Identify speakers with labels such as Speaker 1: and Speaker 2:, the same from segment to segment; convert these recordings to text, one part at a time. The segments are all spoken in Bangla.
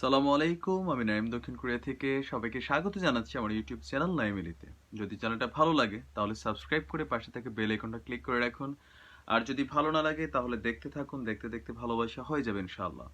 Speaker 1: সালামু আলাইকুম, আমি নাইম দক্ষিণ কোরিয়া থেকে সবাইকে স্বাগত জানাচ্ছি আমার ইউটিউব চ্যানেল নাইমেলিতে। যদি চ্যানেলটা ভালো লাগে, তাহলে সাবস্ক্রাইব করে পাশে থেকে বেল আইকনটা ক্লিক করে রাখুন। আর যদি ভালো না লাগে, তাহলে দেখতে থাকুন, দেখতে দেখতে ভালোবাসা হয়ে যাবে ইনশাআল্লাহ।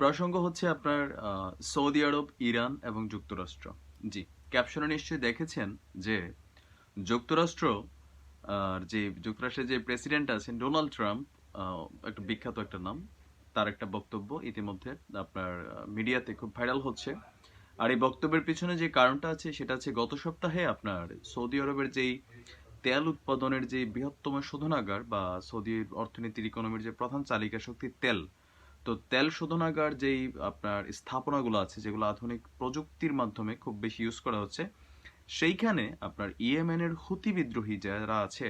Speaker 1: প্রসঙ্গ হচ্ছে আপনার সৌদি আরব, ইরান এবং যুক্তরাষ্ট্র। জি, ক্যাপশনে নিশ্চয়ই দেখেছেন যে যুক্তরাষ্ট্র, আর যে যুক্তরাষ্ট্রের যে প্রেসিডেন্ট আছেন ডোনাল্ড ট্রাম্প একটা বিখ্যাত একটা নাম তার একটা বক্তব্য ইতিমধ্যে আপনার মিডিয়াতে খুব ভাইরাল হচ্ছে। আর এই বক্তব্যের পিছনে যে কারণটা আছে, সেটা হচ্ছে গত সপ্তাহে আপনার সৌদি আরবের যেই তেল উৎপাদনের যে বৃহত্তম শোধনাগার বা সৌদি অর্থনীতির ইকোনমির যে প্রধান চালিকা শক্তি তেল, তো তেল শোধনাগার যেই আপনার স্থাপনাগুলো আছে, যেগুলো আধুনিক প্রযুক্তির মাধ্যমে খুব বেশি ইউজ করা হচ্ছে, সেইখানে আপনার ইয়েমেন এর হুতি বিদ্রোহী যারা আছে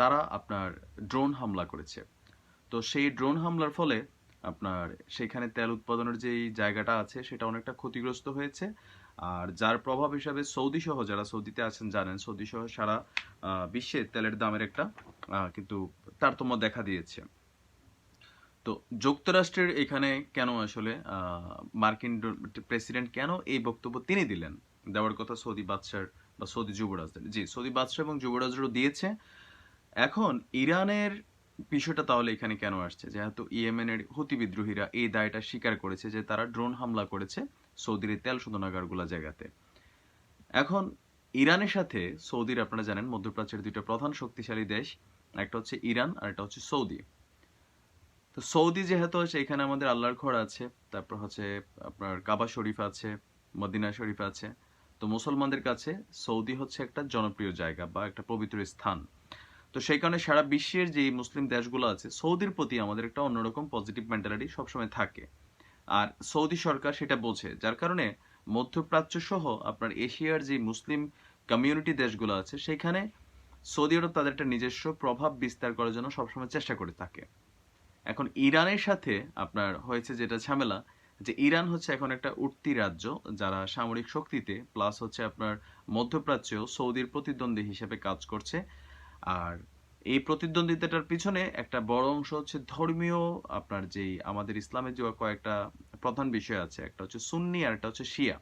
Speaker 1: তারা আপনার ড্রোন হামলা করেছে। তো সেই ড্রোন হামলার ফলে আপনার সেখানে তেল উৎপাদনের যেই জায়গাটা আছে সেটা অনেকটা ক্ষতিগ্রস্ত হয়েছে। আর যার প্রভাব হিসাবে সৌদি সহ যারা সৌদিতে আছেন জানেন সৌদি সহ সারা বিশ্বে তেলের দামের একটা কিন্তু তারতম্য দেখা দিয়েছে। তো যুক্তরাষ্ট্রের এখানে কেন আসলে মার্কিন প্রেসিডেন্ট কেন এই বক্তব্য তিনি দিলেন? দেওয়ার কথা সৌদি বাদশার বা সৌদি যুবরাজদের জি, সৌদি বাদশাহ এবং যুবরাজরাও দিয়েছে। এখন ইরানের বিষয়টা তাহলে এখানে কেন আসছে? যেহেতু ইয়েমেনের হুতি বিদ্রোহীরা এই দায়টা স্বীকার করেছে যে তারা ড্রোন হামলা করেছে সৌদির তেল শোধনাগারগুলো জায়গাতে। এখন ইরানের সাথে সৌদির, আপনারা জানেন, মধ্যপ্রাচ্যের দুইটা প্রধান শক্তিশালী দেশ, একটা হচ্ছে ইরান আর একটা হচ্ছে সৌদি। তো সৌদি যেহেতু এখানে আমাদের আল্লাহর ঘর আছে, তারপর হচ্ছে আপনার কাবা শরীফ আছে, মদিনা শরীফ আছে। তো মুসলমানদের কাছে সৌদি হচ্ছে একটা জনপ্রিয় জায়গা বা একটা পবিত্র স্থান। তো সেই কারণে সারা বিশ্বের যে মুসলিম দেশগুলো আছে, সৌদির প্রতি আমাদের একটা অন্যরকম পজিটিভ মেন্টালিটি সবসময় থাকে। আর সৌদি সরকার সেটা বোঝে যার কারণে মধ্যপ্রাচ্য সহ আপনার এশিয়ার যে মুসলিম কমিউনিটি দেশগুলো আছে, সেখানে সৌদি আরব তাদের একটা নিজস্ব প্রভাব বিস্তার করার জন্য সবসময় চেষ্টা করে থাকে। এখন ইরানের সাথে আপনার হয়েছে যেটা ঝামেলা, যে ইরান হচ্ছে এখন একটা উঠতি রাজ্য, যারা সামরিক শক্তিতে প্লাস হচ্ছে আপনার মধ্যপ্রাচ্যেও সৌদির প্রতিদ্বন্দ্বী হিসেবে কাজ করছে। আর এই প্রতিদ্বন্দ্বিতাটার পিছনে একটা বড় অংশ হচ্ছে ধর্মীয়, আপনার যেই আমাদের ইসলামের যে কয়েকটা প্রধান বিষয় আছে, একটা হচ্ছে সুন্নি আর একটা হচ্ছে শিয়া।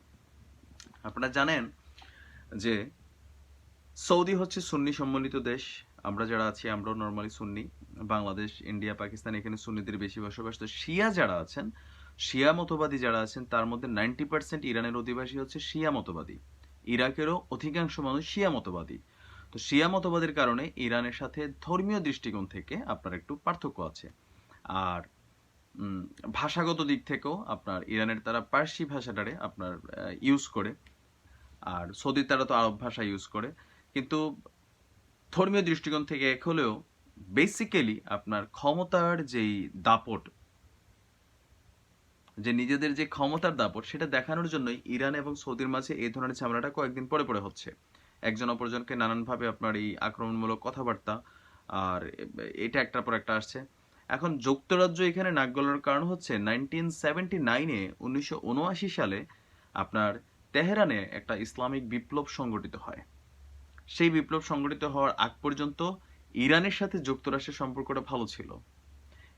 Speaker 1: আপনারা জানেন যে সৌদি হচ্ছে সুন্নি সম্মিলিত দেশ, আমরা যারা আছি আমরাও নর্মালি সুন্নি। বাংলাদেশ, ইন্ডিয়া, পাকিস্তান, এখানে সুন্নিদের বেশি বসবাস। তো শিয়া যারা আছেন, শিয়া মতবাদী যারা আছেন, তার মধ্যে নাইনটি পার্সেন্ট ইরানের অধিবাসী হচ্ছে শিয়া মতবাদী। ইরাকেরও অধিকাংশ মানুষ শিয়া মতবাদী। তো শিয়া মতবাদের কারণে ইরানের সাথে ধর্মীয় দৃষ্টিকোণ থেকে আপনার একটু পার্থক্য আছে। আর ভাষাগত দিক থেকেও আপনার ইরানের তারা পার্সি ভাষাটারে আপনার ইউজ করে। আর সৌদি তারা তো আরব ভাষা ইউজ করে। কিন্তু ধর্মীয় দৃষ্টিকোণ থেকে এক হলেও বেসিক্যালি আপনার ক্ষমতার যেই দাপট, যে নিজেদের যে ক্ষমতার দাপট, সেটা দেখানোর জন্যই ইরান এবং সৌদির মাঝে এই ধরনের ঝামেলাটা কয়েকদিন পরে পরে হচ্ছে। একজন অপরজনকে নানানভাবে আপনার এই আক্রমণমূলক কথাবার্তা আর এটা একটার পর একটা আসছে। এখন যুক্তরাজ্য এখানে নাক গলানোর কারণ হচ্ছে নাইনটিন সেভেন্টি নাইনে উনিশশো উনআশি সালে আপনার তেহরানে একটা ইসলামিক বিপ্লব সংগঠিত হয়। সেই বিপ্লব সংগঠিত হওয়ার আগ পর্যন্ত ইরানের সাথে যুক্তরাষ্ট্রের সম্পর্কটা ভালো ছিল।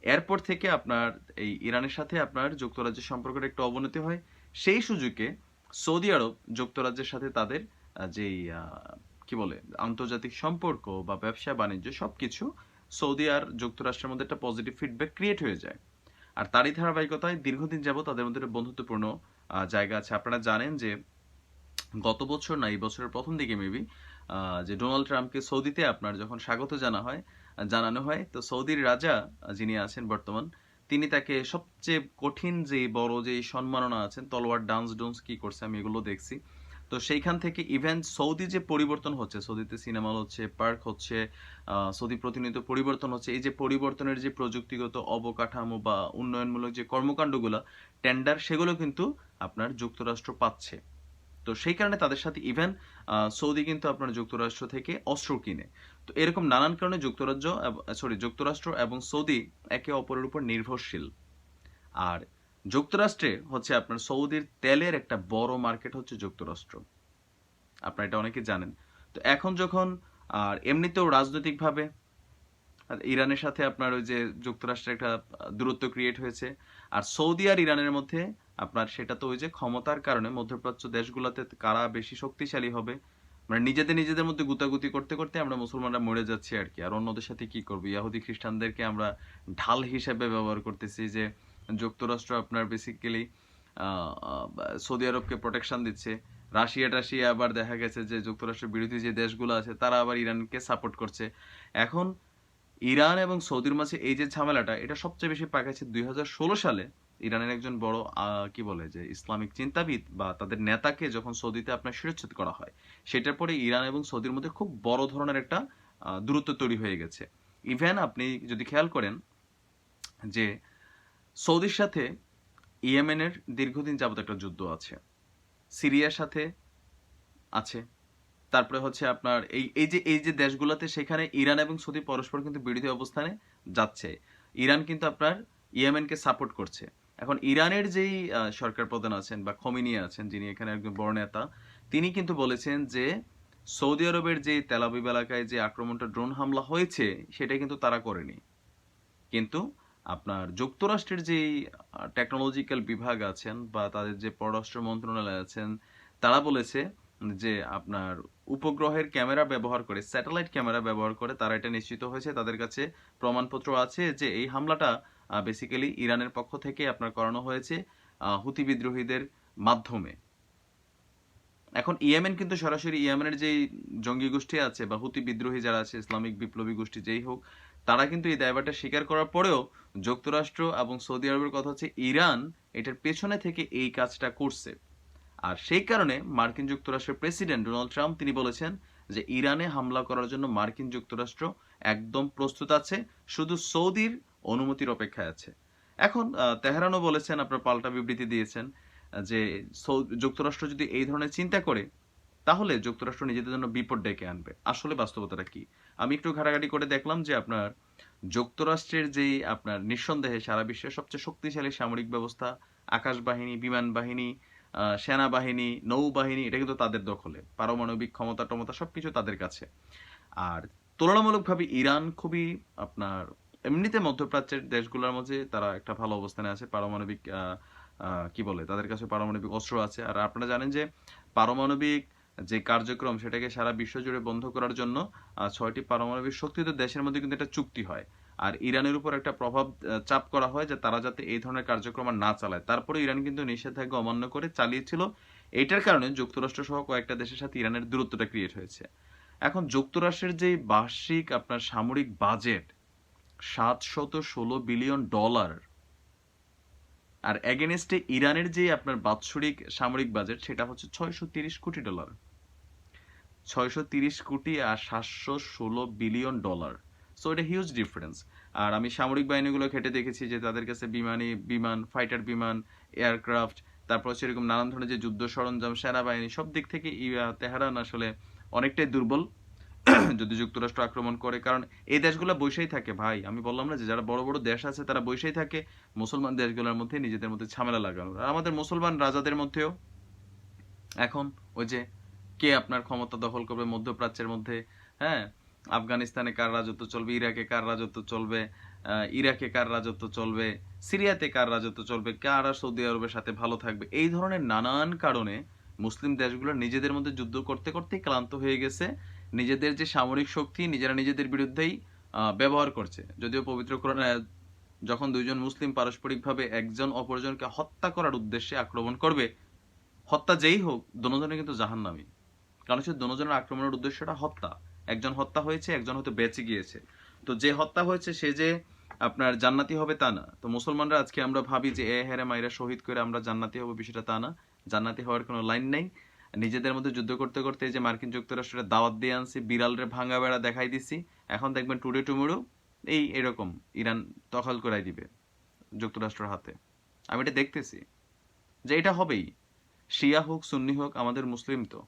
Speaker 1: এরপর থেকে আপনার এই ইরানের সাথে আপনার যুক্তরাজ্যের সম্পর্কটা একটু অবনতি হয়। সেই সুযোগে সৌদি আরব যুক্তরাজ্যের সাথে তাদের যেই কি বলে, আন্তর্জাতিক সম্পর্ক বা ব্যবসা, বাণিজ্য সবকিছু সৌদি আর যুক্তরাষ্ট্রের মধ্যে একটা পজিটিভ ফিডব্যাক ক্রিয়েট হয়ে যায়। আর তারই ধারাবাহিকতায় দীর্ঘদিন যাবত তাদের মধ্যে একটা বন্ধুত্বপূর্ণ জায়গা আছে। আপনারা জানেন যে গত বছর না, এই বছরের প্রথম দিকে মেবি যে ডোনাল্ড ট্রাম্পকে সৌদিতে আপনার যখন স্বাগত জানা হয়, জানানো হয়, তো সৌদির রাজা যিনি আছেন বর্তমান, তিনি তাকে সবচেয়ে কঠিন যে বড় যে সম্মাননা আছেন, তলোয়ার ডান্স ডুন্স কি করছে আমি এগুলো দেখছি। তো সেইখান থেকে ইভেন সৌদি যে পরিবর্তন হচ্ছে, সৌদিতে সিনেমা হচ্ছে পার্ক হচ্ছে সৌদি প্রতিনিয়ত পরিবর্তন হচ্ছে, এই যে পরিবর্তনের যে প্রযুক্তিগত অবকাঠামো বা উন্নয়নমূলক যে কর্মকাণ্ডগুলো টেন্ডার সেগুলো কিন্তু আপনার যুক্তরাষ্ট্র পাচ্ছে। তো সেই কারণে তাদের সাথে ইভেন সৌদি কিন্তু আপনার যুক্তরাষ্ট্র থেকে অস্ত্র কিনে। তো এরকম নানান কারণে যুক্তরাজ্য সরি যুক্তরাষ্ট্র এবং সৌদি একে অপরের উপর নির্ভরশীল। আর যুক্তরাষ্ট্রে হচ্ছে আপনার সৌদির তেলের একটা বড় মার্কেট হচ্ছে যুক্তরাষ্ট্র। আপনারা এটা অনেকে জানেন। তো এখন যখন, আর এমনিতেও রাজনৈতিকভাবে ইরানের সাথে আপনার ওই যে যুক্তরাষ্ট্রের একটা দূরত্ব ক্রিয়েট হয়েছে, আর সৌদি আর ইরানের মধ্যে আপনার সেটা তো ওই যে ক্ষমতার কারণে মধ্যপ্রাচ্য দেশগুলোতে কারা বেশি শক্তিশালী হবে মানে নিজেদের নিজেদের মধ্যে গুতাগুতি করতে করতে আমরা মুসলমানরা মরে যাচ্ছি আর কি। আর অন্যদের সাথে কি করব? ইয়াহুদি খ্রিস্টানদেরকে আমরা ঢাল হিসেবে ব্যবহার করতেছি যে যুক্তরাষ্ট্র আপনার বেসিক্যালি সৌদি আরবকে প্রোটেকশন দিচ্ছে। রাশিয়া টাশিয়া আবার দেখা গেছে যে যুক্তরাষ্ট্রের বিরোধী যে দেশগুলো আছে, তারা আবার ইরানকে সাপোর্ট করছে। এখন ইরান এবং সৌদির মাঝে এই যে ঝামেলাটা, এটা সবচেয়ে বেশি পাকাচ্ছে দুই হাজার ষোলো সালে। ইরানের একজন বড় কি বলে যে, ইসলামিক চিন্তাবিদ বা তাদের নেতাকে যখন সৌদিতে আপনার শিরচ্ছেদ করা হয়, সেটার পরে ইরান এবং সৌদির মধ্যে খুব বড় ধরনের একটা দূরত্ব তৈরি হয়ে গেছে। ইভেন আপনি যদি খেয়াল করেন যে সৌদির সাথে ইয়েমেনের দীর্ঘদিন যাবত একটা যুদ্ধ আছে। সিরিয়ার সাথে আছে। তারপরে হচ্ছে আপনার এই এই যে এই যে দেশগুলোতে সেখানে ইরান এবং সৌদি পরস্পর কিন্তু বিরোধী অবস্থানে যাচ্ছে। ইরান কিন্তু আপনার ইয়েমেনকে সাপোর্ট করছে। এখন ইরানের যেই সরকার প্রধান আছেন বা খমিনি আছেন, যিনি এখানে একজন বড় নেতা, তিনি কিন্তু বলেছেন যে সৌদি আরবের যে তেলাবিব এলাকায় যে আক্রমণটা ড্রোন হামলা হয়েছে সেটা কিন্তু তারা করেনি। কিন্তু আপনার যুক্তরাষ্ট্রের যে টেকনোলজিক্যাল বিভাগ আছেন বা তাদের যে পররাষ্ট্র মন্ত্রণালয় আছেন, তারা বলেছে যে আপনার উপগ্রহের ক্যামেরা ব্যবহার করে স্যাটেলাইট ক্যামেরা ব্যবহার করে তারা এটা নিশ্চিত হয়েছে। তাদের কাছে প্রমাণপত্র আছে যে এই হামলাটা বেসিক্যালি ইরানের পক্ষ থেকে আপনার করানো হয়েছে হুতি বিদ্রোহীদের মাধ্যমে। এখন ইয়েমেন কিন্তু সরাসরি ইয়েমেনের যেই জঙ্গি গোষ্ঠী আছে বা হুতি বিদ্রোহী যারা আছে, ইসলামিক বিপ্লবী গোষ্ঠী যেই হোক, তারা কিন্তু এই দায়ভারটা স্বীকার করার পরেও যুক্তরাষ্ট্র এবং সৌদি আরবের কথা হচ্ছে ইরান এটার পেছনে থেকে এই কাজটা করছে। আর সেই কারণে মার্কিন যুক্তরাষ্ট্রের প্রেসিডেন্ট ডোনাল্ড ট্রাম্প তিনি বলেছেন যে ইরানে হামলা করার জন্য মার্কিন যুক্তরাষ্ট্র একদম প্রস্তুত আছে, শুধু সৌদির অনুমতির অপেক্ষায় আছে। এখন তেহরানও বলেছেন, আপনার পাল্টা বিবৃতি দিয়েছেন, যে যুক্তরাষ্ট্র যদি এই ধরনের চিন্তা করে তাহলে যুক্তরাষ্ট্র নিজেদের জন্য বিপদ ডেকে আনবে। আসলে বাস্তবতাটা কি? আমি একটু ঘাটাঘাটি করে দেখলাম যে আপনার যুক্তরাষ্ট্রের যেই আপনার নিঃসন্দেহে সারা বিশ্বের সবচেয়ে শক্তিশালী সামরিক ব্যবস্থা আকাশ বাহিনী বিমান বাহিনী সেনাবাহিনী, নৌবাহিনী, এটা কিন্তু তাদের দখলে। পারমাণবিক ক্ষমতা টমতা সবকিছু তাদের কাছে। আর তুলনামূলকভাবে ইরান খুবই আপনার এমনিতে মধ্যপ্রাচ্যের দেশগুলোর মধ্যে তারা একটা ভালো অবস্থানে আছে। পারমাণবিক কি বলে? তাদের কাছে পারমাণবিক অস্ত্র আছে। আর আপনারা জানেন যে পারমাণবিক যে কার্যক্রম সেটাকে সারা বিশ্ব জুড়ে বন্ধ করার জন্য ছয়টি পারমাণবিক শক্তিত দেশের মধ্যে কিন্তু একটা চুক্তি হয়। আর ইরানের উপর একটা প্রভাব চাপ করা হয় যে তারা যাতে এই ধরনের কার্যক্রম আর না চালায়। তারপরে ইরান কিন্তু নিষেধাজ্ঞা অমান্য করে চালিয়েছিল। এটার কারণে যুক্তরাষ্ট্র সহ কয়েকটা দেশের সাথে ইরানের দূরত্বটা ক্রিয়েট হয়েছে। এখন যুক্তরাষ্ট্রের যে বার্ষিক আপনার সামরিক বাজেট, সাতশত ষোলো বিলিয়ন ডলার, আর এগেনস্টে ইরানের যে আপনার বাৎসরিক সামরিক বাজেট, সেটা হচ্ছে ছয়শো তিরিশ কোটি ডলার। ছয়শো তিরিশ কোটি আর সাতশো ষোলো বিলিয়ন ডলার। সো এটা হিউজ ডিফারেন্স আর আমি সামরিক বাহিনীগুলো খেটে দেখেছি যে তাদের কাছে বিমানি, বিমান ফাইটার বিমান এয়ারক্রাফট তারপর এরকম নানান ধরনের যে যুদ্ধ সরঞ্জাম, সেনাবাহিনী, সব দিক থেকে তেহরান আসলে অনেকটাই দুর্বল। যদি যুক্তরাষ্ট্র আক্রমণ করে, কারণ এই দেশগুলো বসেই থাকে ভাই। আমি বললাম না যে যারা বড় বড় দেশ আছে তারা বসেই থাকে মুসলমান দেশগুলোর মধ্যে নিজেদের মধ্যে ঝামেলা লাগানো আর আমাদের মুসলমান রাজাদের মধ্যেও এখন ওই যে কে আপনার ক্ষমতা দখল করবে? মধ্যপ্রাচ্যের মধ্যে হ্যাঁ? আফগানিস্তানে কার রাজত্ব চলবে? ইরাকে কার রাজত্ব চলবে? ইরাকে কার রাজত্ব চলবে? সিরিয়াতে কার রাজত্ব চলবে? কার সৌদি আরবের সাথে ভালো থাকবে? এই ধরনের নানান কারণে মুসলিম দেশগুলো নিজেদের মধ্যে যুদ্ধ করতে করতেই ক্লান্ত হয়ে গেছে। নিজেদের যে সামরিক শক্তি, নিজেরা নিজেদের বিরুদ্ধেই ব্যবহার করছে। যদিও পবিত্র কোরআনে যখন দুইজন মুসলিম পারস্পরিকভাবে একজন অপরজনকে হত্যা করার উদ্দেশ্যে আক্রমণ করবে, হত্যা যেই হোক দনোজনে কিন্তু জাহান্নামী। কারণ হচ্ছে দনোজনের আক্রমণের উদ্দেশ্যটা হত্যা। একজন হত্যা হয়েছে, একজন হয়তো বেঁচে গিয়েছে। তো যে হত্যা হয়েছে, সে যে আপনার জান্নাতি হবে তা না। তো মুসলমানরা আজকে আমরা ভাবি যে, এ হেরে মাইরা, শহীদ করে আমরা জান্নাতি হব বিষয়টা তা না। জান্নাতি হওয়ার কোনো লাইন নেই। নিজেদের মধ্যে যুদ্ধ করতে করতে যে মার্কিন যুক্তরাষ্ট্রের দাওয়াত দিয়ে আনছি, বিড়ালরে ভাঙা বেড়া দেখাই দিছি। এখন দেখবেন টুডে টুমুরু এই এরকম ইরান দখল করাই দিবে যুক্তরাষ্ট্রের হাতে। আমি এটা দেখতেছি যে এটা হবেই। শিয়া হোক, সুন্নি হোক, আমাদের মুসলিম তো।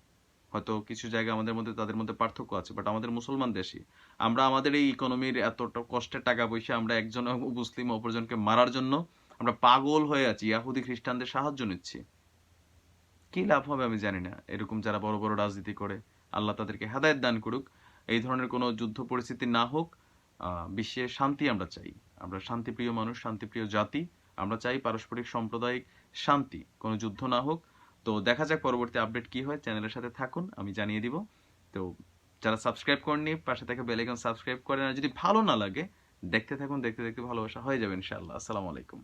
Speaker 1: হয়তো কিছু জায়গা আমাদের মধ্যে, তাদের মধ্যে পার্থক্য আছে বাট আমাদের মুসলমান দেশই। আমরা আমাদের এই ইকোনমির এতটা কষ্টের টাকা পয়সা আমরা একজন মুসলিম অপরজনকে মারার জন্য আমরা পাগল হয়ে আছি, ইয়াহুদি খ্রিস্টানদের সাহায্য নিচ্ছি। কি লাভ হবে আমি জানি না। এরকম যারা বড় বড় রাজনীতি করে, আল্লাহ তাদেরকে হেদায়ত দান করুক। এই ধরনের কোনো যুদ্ধ পরিস্থিতি না হোক বিশ্বে শান্তি আমরা চাই। আমরা শান্তিপ্রিয় মানুষ, শান্তিপ্রিয় জাতি, আমরা চাই পারস্পরিক সাম্প্রদায়িক শান্তি। কোনো যুদ্ধ না হোক তো দেখা যাক পরবর্তী আপডেট কি হয়, চ্যানেলের সাথে থাকুন, আমি জানিয়ে দিব। তো যারা সাবস্ক্রাইব করেননি, পাশে থেকে বেলাইকন সাবস্ক্রাইব করেন, আর যদি ভালো না লাগে, দেখতে থাকুন, দেখতে দেখতে ভালোবাসা হয়ে যাবে ইনশাআল্লাহ। আসসালামু আলাইকুম।